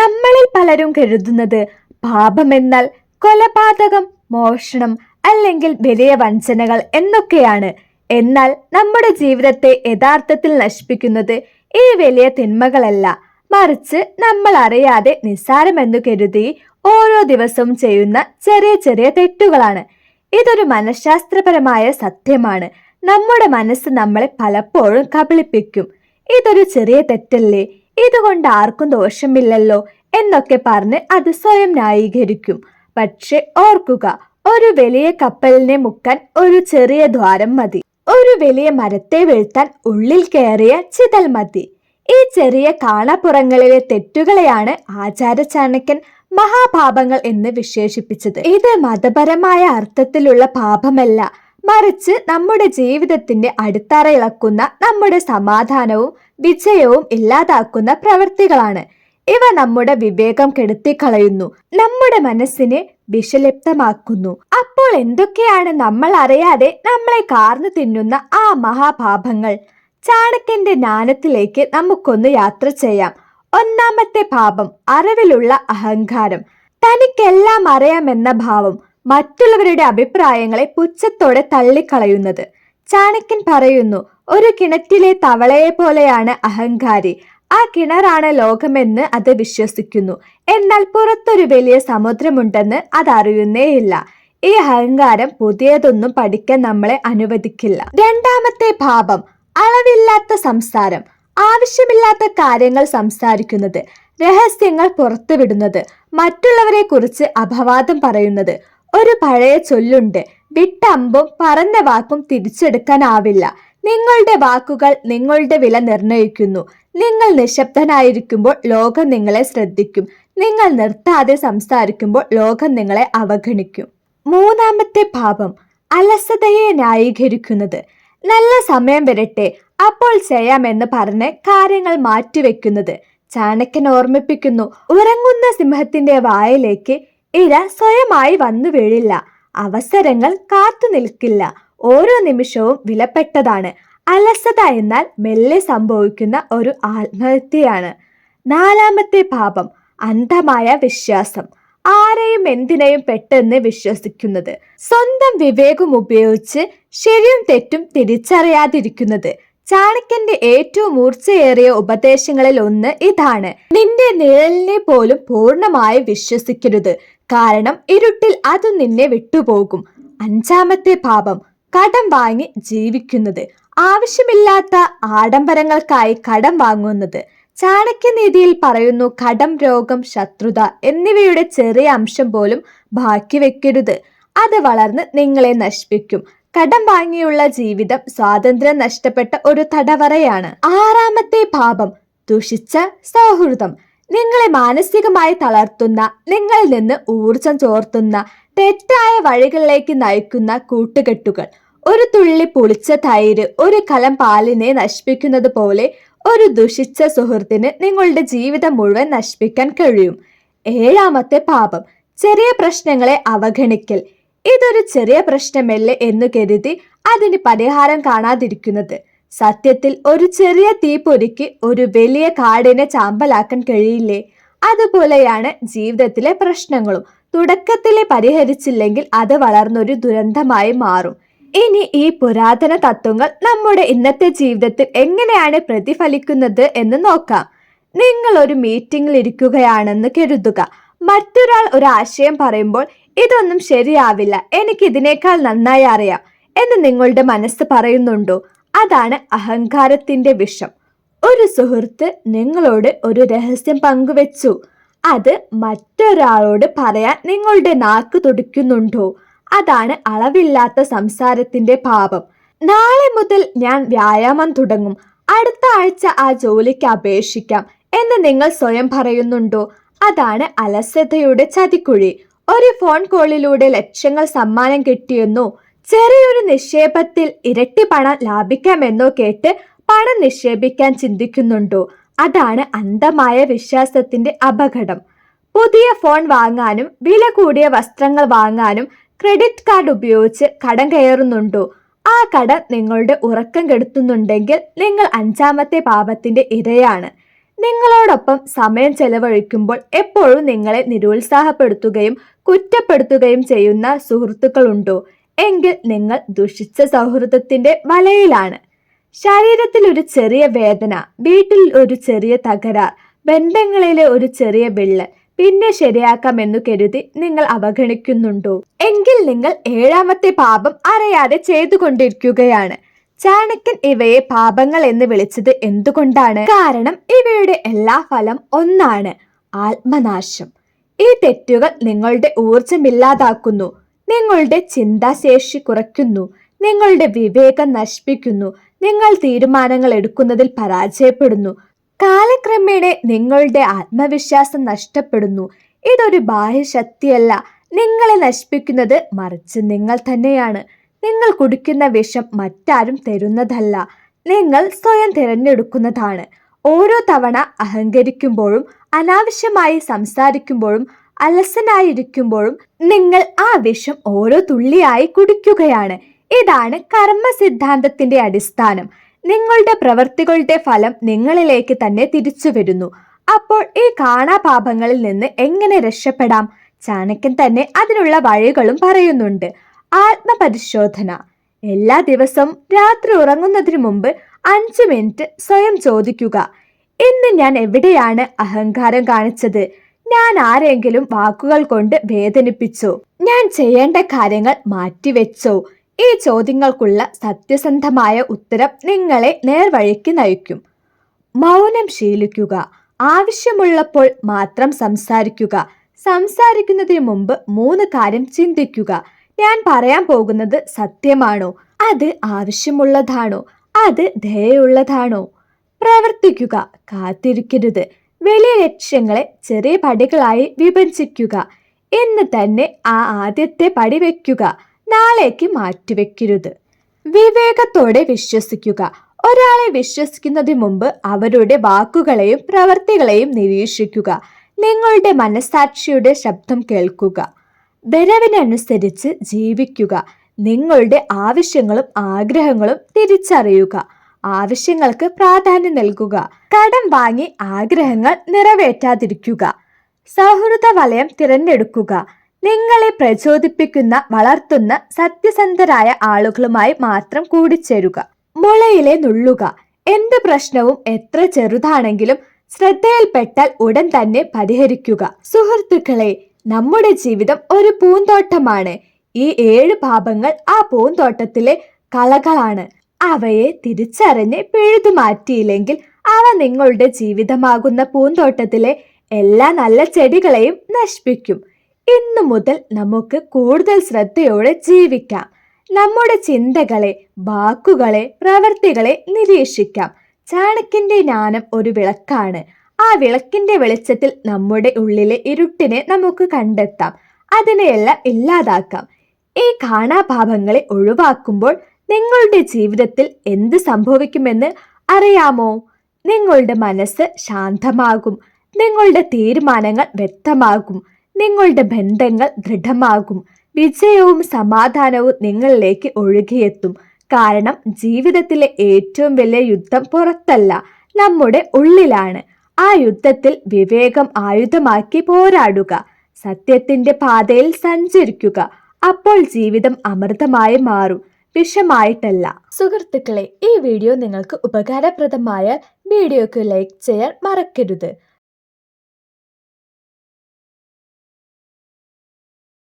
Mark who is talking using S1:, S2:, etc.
S1: നമ്മളിൽ പലരും കരുതുന്നത് പാപമെന്നാൽ കൊലപാതകം മോഷണം അല്ലെങ്കിൽ വലിയ വഞ്ചനകൾ എന്നൊക്കെയാണ്. എന്നാൽ നമ്മുടെ ജീവിതത്തെ യഥാർത്ഥത്തിൽ നശിപ്പിക്കുന്നത് ഈ വലിയ തിന്മകളല്ല. മറിച്ച് നമ്മൾ അറിയാതെ നിസ്സാരമെന്നു കരുതി ഓരോ ദിവസവും ചെയ്യുന്ന ചെറിയ ചെറിയ തെറ്റുകളാണ്. ഇതൊരു മനഃശാസ്ത്രപരമായ സത്യമാണ്. നമ്മുടെ മനസ്സ് നമ്മളെ പലപ്പോഴും കബളിപ്പിക്കും. ഇതൊരു ചെറിയ തെറ്റല്ലേ? ഇതുകൊണ്ട് ആർക്കും ദോഷമില്ലല്ലോ എന്നൊക്കെ പറഞ്ഞ് അത് സ്വയം ന്യായീകരിക്കും. പക്ഷെ ഓർക്കുക ഒരു വലിയ കപ്പലിനെ മുക്കാൻ ഒരു ചെറിയ ദ്വാരം മതി. ഒരു വലിയ മരത്തെ വീഴ്ത്താൻ ഉള്ളിൽ കയറിയ ചിതൽ മതി. ഈ ചെറിയ കാണാപ്പുറങ്ങളിലെ തെറ്റുകളെയാണ് ആചാര ചാണക്യൻ മഹാപാപങ്ങൾ എന്ന് വിശേഷിപ്പിച്ചത്. ഇത് മതപരമായ അർത്ഥത്തിലുള്ള പാപമല്ല. മറിച്ച് നമ്മുടെ ജീവിതത്തിന്റെ അടിത്തറയിളക്കുന്ന നമ്മുടെ സമാധാനവും വിജയവും ഇല്ലാതാക്കുന്ന പ്രവൃത്തികളാണ് ഇവ നമ്മുടെ വിവേകം കെടുത്തിക്കളയുന്നു. നമ്മുടെ മനസ്സിനെ വിഷലിപ്തമാക്കുന്നു. അപ്പോൾ എന്തൊക്കെയാണ് നമ്മൾ അറിയാതെ നമ്മളെ കാർന്നു തിന്നുന്ന ആ മഹാപാപങ്ങൾ? ചാണക്യന്റെ ജ്ഞാനത്തിലേക്ക് നമുക്കൊന്ന് യാത്ര ചെയ്യാം. ഒന്നാമത്തെ പാപം അറിവിലുള്ള അഹങ്കാരം. തനിക്കെല്ലാം അറിയാമെന്ന ഭാവം. മറ്റുള്ളവരുടെ അഭിപ്രായങ്ങളെ പുച്ഛത്തോടെ തള്ളിക്കളയുന്നത്. ചാണക്യൻ പറയുന്നു ഒരു കിണറ്റിലെ തവളയെ പോലെയാണ് അഹങ്കാരി. ആ കിണറാണ് ലോകമെന്ന് അത് വിശ്വസിക്കുന്നു. എന്നാൽ പുറത്തൊരു വലിയ സമുദ്രമുണ്ടെന്ന് അത് അറിയുന്നേയില്ല ഈ അഹങ്കാരം പുതിയതൊന്നും പഠിക്കാൻ നമ്മളെ അനുവദിക്കില്ല. രണ്ടാമത്തെ ഭാവം അളവില്ലാത്ത സംസാരം. ആവശ്യമില്ലാത്ത കാര്യങ്ങൾ സംസാരിക്കുന്നത് രഹസ്യങ്ങൾ പുറത്തുവിടുന്നത് മറ്റുള്ളവരെ കുറിച്ച് അപവാദം പറയുന്നത്. ഒരു പഴയ ചൊല്ലുണ്ട്. വിട്ടമ്പും പറഞ്ഞ വാക്കും തിരിച്ചെടുക്കാനാവില്ല. നിങ്ങളുടെ വാക്കുകൾ നിങ്ങളുടെ വില നിർണയിക്കുന്നു. നിങ്ങൾ നിശബ്ദനായിരിക്കുമ്പോൾ ലോകം നിങ്ങളെ ശ്രദ്ധിക്കും. നിങ്ങൾ നിർത്താതെ സംസാരിക്കുമ്പോൾ ലോകം നിങ്ങളെ അവഗണിക്കും. മൂന്നാമത്തെ പാപം അലസതയെ ന്യായീകരിക്കുന്നത്. നല്ല സമയം വരട്ടെ അപ്പോൾ ചെയ്യാമെന്ന് പറഞ്ഞ് കാര്യങ്ങൾ മാറ്റിവെക്കുന്നത്. ചാണക്യൻ ഓർമ്മിപ്പിക്കുന്നു ഉറങ്ങുന്ന സിംഹത്തിന്റെ വായിലേക്ക് ഇര സ്വയമായി വന്നു വീഴില്ല. അവസരങ്ങൾ കാത്തു നിൽക്കില്ല. ഓരോ നിമിഷവും വിലപ്പെട്ടതാണ്. അലസത എന്നാൽ മെല്ലെ സംഭവിക്കുന്ന ഒരു ആത്മഹത്യയാണ്. നാലാമത്തെ പാപം അന്ധമായ വിശ്വാസം. ആരെയും എന്തിനേയും പെട്ടെന്ന് വിശ്വസിക്കുന്നത്. സ്വന്തം വിവേകം ഉപയോഗിച്ച് ശരിയും തെറ്റും തിരിച്ചറിയാതിരിക്കുന്നത്. ചാണക്യന്റെ ഏറ്റവും മൂർച്ചയേറിയ ഉപദേശങ്ങളിൽ ഒന്ന് ഇതാണ്. നിന്റെ നിഴലിനെ പോലും പൂർണമായി വിശ്വസിക്കരുത്. കാരണം ഇരുട്ടിൽ അത് നിന്നെ വിട്ടുപോകും. അഞ്ചാമത്തെ പാപം കടം വാങ്ങി ജീവിക്കുന്നത്. ആവശ്യമില്ലാത്ത ആഡംബരങ്ങൾക്കായി കടം വാങ്ങുന്നത്. ചാണക്യനീതിയിൽ പറയുന്നു കടം രോഗം ശത്രുത എന്നിവയുടെ ചെറിയ അംശം പോലും ബാക്കി വെക്കരുത്. അത് വളർന്ന് നിങ്ങളെ നശിപ്പിക്കും. കടം വാങ്ങിയുള്ള ജീവിതം സ്വാതന്ത്ര്യം നഷ്ടപ്പെട്ട ഒരു തടവറയാണ്. ആറാമത്തെ പാപം ദുഷിച്ച സൗഹൃദം. നിങ്ങളെ മാനസികമായി തളർത്തുന്ന നിങ്ങളിൽ നിന്ന് ഊർജം ചോർത്തുന്ന തെറ്റായ വഴികളിലേക്ക് നയിക്കുന്ന കൂട്ടുകെട്ടുകൾ. ഒരു തുള്ളി പുളിച്ച തൈര് ഒരു കലം പാലിനെ നശിപ്പിക്കുന്നത് പോലെ ഒരു ദുഷിച്ച സുഹൃത്തിന് നിങ്ങളുടെ ജീവിതം മുഴുവൻ നശിപ്പിക്കാൻ കഴിയും. ഏഴാമത്തെ പാപം ചെറിയ പ്രശ്നങ്ങളെ അവഗണിക്കൽ. ഇതൊരു ചെറിയ പ്രശ്നമല്ലേ എന്ന് കരുതി അതിന് പരിഹാരം കാണാതിരിക്കുന്നത്. സത്യത്തിൽ ഒരു ചെറിയ തീപ്പൊരിക്ക് ഒരു വലിയ കാടിനെ ചാമ്പലാക്കാൻ കഴിയില്ലേ? അതുപോലെയാണ് ജീവിതത്തിലെ പ്രശ്നങ്ങളും. തുടക്കത്തിലെ പരിഹരിച്ചില്ലെങ്കിൽ അത് വളർന്നൊരു ദുരന്തമായി മാറും. ഇനി ഈ പുരാതന തത്വങ്ങൾ നമ്മുടെ ഇന്നത്തെ ജീവിതത്തിൽ എങ്ങനെയാണ് പ്രതിഫലിക്കുന്നത് എന്ന് നോക്കാം. നിങ്ങൾ ഒരു മീറ്റിംഗിൽ ഇരിക്കുകയാണെന്ന് കരുതുക. മറ്റൊരാൾ ഒരു ആശയം പറയുമ്പോൾ ഇതൊന്നും ശരിയാവില്ല. എനിക്ക് ഇതിനേക്കാൾ നന്നായി അറിയാം എന്ന് നിങ്ങളുടെ മനസ്സ് പറയുന്നുണ്ടോ? അതാണ് അഹങ്കാരത്തിന്റെ വിഷം. ഒരു സുഹൃത്ത് നിങ്ങളോട് ഒരു രഹസ്യം പങ്കുവെച്ചു. അത് മറ്റൊരാളോട് പറയാൻ നിങ്ങളുടെ നാക്ക് തുടിക്കുന്നുണ്ടോ? അതാണ് അളവില്ലാത്ത സംസാരത്തിന്റെ പാപം. നാളെ മുതൽ ഞാൻ വ്യായാമം തുടങ്ങും. അടുത്ത ആഴ്ച ആ ജോലിക്ക് അപേക്ഷിക്കാം എന്ന് നിങ്ങൾ സ്വയം പറയുന്നുണ്ടോ? അതാണ് അലസതയുടെ ചതിക്കുഴി. ഒരു ഫോൺ കോളിലൂടെ ലക്ഷങ്ങൾ സമ്മാനം കിട്ടിയെന്നോ? ചെറിയൊരു നിക്ഷേപത്തിൽ ഇരട്ടി പണം ലാഭിക്കാമെന്നോ കേട്ട് പണം നിക്ഷേപിക്കാൻ ചിന്തിക്കുന്നുണ്ടോ? അതാണ് അന്ധമായ വിശ്വാസത്തിന്റെ അപകടം പുതിയ ഫോൺ വാങ്ങാനും വില കൂടിയ വസ്ത്രങ്ങൾ വാങ്ങാനും ക്രെഡിറ്റ് കാർഡ് ഉപയോഗിച്ച് കടം കയറുന്നുണ്ടോ? ആ കടം നിങ്ങളുടെ ഉറക്കം കെടുത്തുന്നുണ്ടെങ്കിൽ നിങ്ങൾ അഞ്ചാമത്തെ പാപത്തിന്റെ ഇരയാണ്. നിങ്ങളോടൊപ്പം സമയം ചെലവഴിക്കുമ്പോൾ എപ്പോഴും നിങ്ങളെ നിരുത്സാഹപ്പെടുത്തുകയും കുറ്റപ്പെടുത്തുകയും ചെയ്യുന്ന സുഹൃത്തുക്കളുണ്ടോ? എങ്കിൽ നിങ്ങൾ ദുഷിച്ച സൗഹൃദത്തിന്റെ വലയിലാണ് ശരീരത്തിൽ ഒരു ചെറിയ വേദന വീട്ടിൽ ഒരു ചെറിയ തകരാർ ബന്ധങ്ങളിലെ ഒരു ചെറിയ വിള്ളൽ പിന്നെ ശരിയാക്കാമെന്നു കരുതി നിങ്ങൾ അവഗണിക്കുന്നുണ്ടോ? എങ്കിൽ നിങ്ങൾ ഏഴാമത്തെ പാപം അറിയാതെ ചെയ്തുകൊണ്ടിരിക്കുകയാണ്. ചാണക്യൻ ഇവയെ പാപങ്ങൾ എന്ന് വിളിച്ചത് എന്തുകൊണ്ടാണ്? കാരണം ഇവയുടെ എല്ലാ ഫലം ഒന്നാണ് ആത്മനാശം. ഈ തെറ്റുകൾ നിങ്ങളുടെ ഊർജമില്ലാതാക്കുന്നു നിങ്ങളുടെ ചിന്താശേഷി കുറയ്ക്കുന്നു. നിങ്ങളുടെ വിവേകം നശിപ്പിക്കുന്നു. നിങ്ങൾ തീരുമാനങ്ങൾ എടുക്കുന്നതിൽ പരാജയപ്പെടുന്നു. കാലക്രമേണ നിങ്ങളുടെ ആത്മവിശ്വാസം നഷ്ടപ്പെടുന്നു. ഇതൊരു ബാഹ്യശക്തിയല്ല നിങ്ങളെ നശിപ്പിക്കുന്നത് മറിച്ച് നിങ്ങൾ തന്നെയാണ്. നിങ്ങൾ കുടിക്കുന്ന വിഷം മറ്റാരും തരുന്നതല്ല. നിങ്ങൾ സ്വയം തിരഞ്ഞെടുക്കുന്നതാണ്. ഓരോ തവണ അഹങ്കരിക്കുമ്പോഴും അനാവശ്യമായി സംസാരിക്കുമ്പോഴും അലസനായിരിക്കുമ്പോഴും നിങ്ങൾ ആ വിഷം ഓരോ തുള്ളിയായി കുടിക്കുകയാണ്. ഇതാണ് കർമ്മ സിദ്ധാന്തത്തിന്റെ അടിസ്ഥാനം. നിങ്ങളുടെ പ്രവൃത്തികളുടെ ഫലം നിങ്ങളിലേക്ക് തന്നെ തിരിച്ചു വരുന്നു. അപ്പോൾ ഈ കാണാപാപങ്ങളിൽ നിന്ന് എങ്ങനെ രക്ഷപ്പെടാം? ചാണക്യൻ തന്നെ അതിനുള്ള വഴികളും പറയുന്നുണ്ട്. ആത്മപരിശോധന. എല്ലാ ദിവസവും രാത്രി ഉറങ്ങുന്നതിന് മുമ്പ് അഞ്ചു മിനിറ്റ് സ്വയം ചോദിക്കുക. ഇന്ന് ഞാൻ എവിടെയാണ് അഹങ്കാരം കാണിച്ചത്? ഞാൻ ആരെങ്കിലും വാക്കുകൾ കൊണ്ട് വേദനിപ്പിച്ചോ. ഞാൻ ചെയ്യേണ്ട കാര്യങ്ങൾ മാറ്റിവെച്ചോ. ഈ ചോദ്യങ്ങൾക്കുള്ള സത്യസന്ധമായ ഉത്തരം നിങ്ങളെ നേർവഴിക്ക് നയിക്കും. മൗനം ശീലിക്കുക. ആവശ്യമുള്ളപ്പോൾ മാത്രം സംസാരിക്കുക. സംസാരിക്കുന്നതിന് മുമ്പ് മൂന്ന് കാര്യം ചിന്തിക്കുക. ഞാൻ പറയാൻ പോകുന്നത് സത്യമാണോ? അത് ആവശ്യമുള്ളതാണോ? അത് ദയുള്ളതാണോ പ്രവർത്തിക്കുക. കാത്തിരിക്കരുത്. വലിയ ലക്ഷ്യങ്ങളെ ചെറിയ പടികളായി വിഭജിക്കുക. എന്ന് തന്നെ ആ ആദ്യത്തെ പടി വയ്ക്കുക നാളേക്ക് മാറ്റിവെക്കരുത്. വിവേകത്തോടെ വിശ്വസിക്കുക. ഒരാളെ വിശ്വസിക്കുന്നതിന് മുമ്പ് അവരുടെ വാക്കുകളെയും പ്രവർത്തികളെയും നിരീക്ഷിക്കുക. നിങ്ങളുടെ മനസാക്ഷിയുടെ ശബ്ദം കേൾക്കുക. വരവിനനുസരിച്ച് ജീവിക്കുക. നിങ്ങളുടെ ആവശ്യങ്ങളും ആഗ്രഹങ്ങളും തിരിച്ചറിയുക. ആവശ്യങ്ങൾക്ക് പ്രാധാന്യം നൽകുക. കടം വാങ്ങി ആഗ്രഹങ്ങൾ നിറവേറ്റാതിരിക്കുക. സൗഹൃദ വലയം തിരഞ്ഞെടുക്കുക. നിങ്ങളെ പ്രചോദിപ്പിക്കുന്ന വളർത്തുന്ന സത്യസന്ധരായ ആളുകളുമായി മാത്രം കൂടിച്ചേരുക. മുളയിലെ നുള്ളുക. എന്ത് പ്രശ്നവും എത്ര ചെറുതാണെങ്കിലും ശ്രദ്ധയിൽപ്പെട്ടാൽ ഉടൻ തന്നെ പരിഹരിക്കുക. സുഹൃത്തുക്കളെ നമ്മുടെ ജീവിതം ഒരു പൂന്തോട്ടമാണ്. ഈ ഏഴ് പാപങ്ങൾ ആ പൂന്തോട്ടത്തിലെ കളകളാണ്. അവയെ തിരിച്ചറിഞ്ഞ് പിഴുതു മാറ്റിയില്ലെങ്കിൽ അവ നിങ്ങളുടെ ജീവിതമാകുന്ന പൂന്തോട്ടത്തിലെ എല്ലാ നല്ല ചെടികളെയും നശിപ്പിക്കും. ഇന്നു മുതൽ നമുക്ക് കൂടുതൽ ശ്രദ്ധയോടെ ജീവിക്കാം. നമ്മുടെ ചിന്തകളെ വാക്കുകളെ പ്രവൃത്തികളെ നിരീക്ഷിക്കാം. ചാണക്യന്റെ ജ്ഞാനം ഒരു വിളക്കാണ്. ആ വിളക്കിന്റെ വെളിച്ചത്തിൽ നമ്മുടെ ഉള്ളിലെ ഇരുട്ടിനെ നമുക്ക് കണ്ടെത്താം. അതിനെയെല്ലാം ഇല്ലാതാക്കാം. ഈ കാണാഭാവങ്ങളെ ഒഴിവാക്കുമ്പോൾ നിങ്ങളുടെ ജീവിതത്തിൽ എന്ത് സംഭവിക്കുമെന്ന് അറിയാമോ? നിങ്ങളുടെ മനസ്സ് ശാന്തമാകും. നിങ്ങളുടെ തീരുമാനങ്ങൾ വ്യക്തമാകും. നിങ്ങളുടെ ബന്ധങ്ങൾ ദൃഢമാകും. വിജയവും സമാധാനവും നിങ്ങളിലേക്ക് ഒഴുകിയെത്തും. കാരണം ജീവിതത്തിലെ ഏറ്റവും വലിയ യുദ്ധം പുറത്തല്ല നമ്മുടെ ഉള്ളിലാണ്. ആ യുദ്ധത്തിൽ വിവേകം ആയുധമാക്കി പോരാടുക. സത്യത്തിന്റെ പാതയിൽ സഞ്ചരിക്കുക. അപ്പോൾ ജീവിതം അമൃതമായി മാറും. വിഷമായിട്ടല്ല സുഹൃത്തുക്കളെ ഈ വീഡിയോ നിങ്ങൾക്ക് ഉപകാരപ്രദമായ വീഡിയോക്ക് ലൈക്ക് ചെയ്യാൻ മറക്കരുത്.